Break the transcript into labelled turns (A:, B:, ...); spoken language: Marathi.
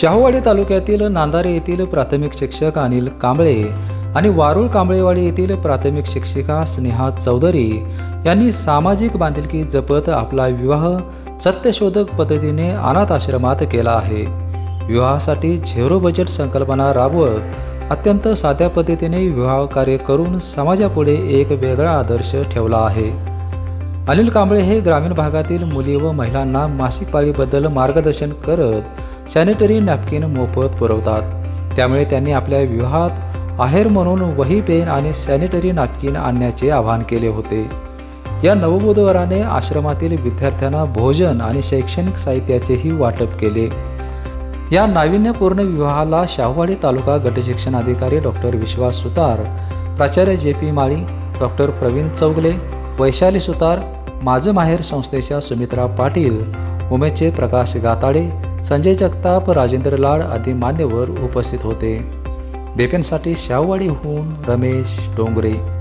A: शाहूवाडी तालुक्यातील नांदारे येथील प्राथमिक शिक्षक अनिल कांबळे आणि वारुळ कांबळेवाडी येथील प्राथमिक शिक्षिका स्नेहा चौधरी यांनी सामाजिक बांधिलकी जपत आपला विवाह सत्यशोधक पद्धतीने अनाथ आश्रमात केला आहे. विवाहासाठी झेरो बजेट संकल्पना राबवत अत्यंत साध्या पद्धतीने विवाह कार्य करून समाजापुढे एक वेगळा आदर्श ठेवला आहे. अनिल कांबळे हे ग्रामीण भागातील मुली व महिलांना मासिक पाळीबद्दल मार्गदर्शन करत सॅनिटरी नॅपकिन मोफत पुरवतात. त्यामुळे त्यांनी आपल्या विवाहात आहेर म्हणून वही पेन आणि सॅनिटरी नॅपकिन आणण्याचे आवाहन केले होते. या नववधूवराने आश्रमातील विद्यार्थ्यांना भोजन आणि शैक्षणिक साहित्याचेही वाटप केले. या नाविन्यपूर्ण विवाहाला शाहूवाडी तालुका गटशिक्षण अधिकारी डॉक्टर विश्वास सुतार प्राचार्य J P Mali doctor Pravin Chougule Vaishali Sutar माझं माहेर संस्थेच्या सुमित्रा पाटील उमेशचे प्रकाश गाताडे संजय जगताप राजेंद्र लाड आदी मान्यवर उपस्थित होते. बेपेनसाठी शाहूवाडीहून रमेश डोंगरे.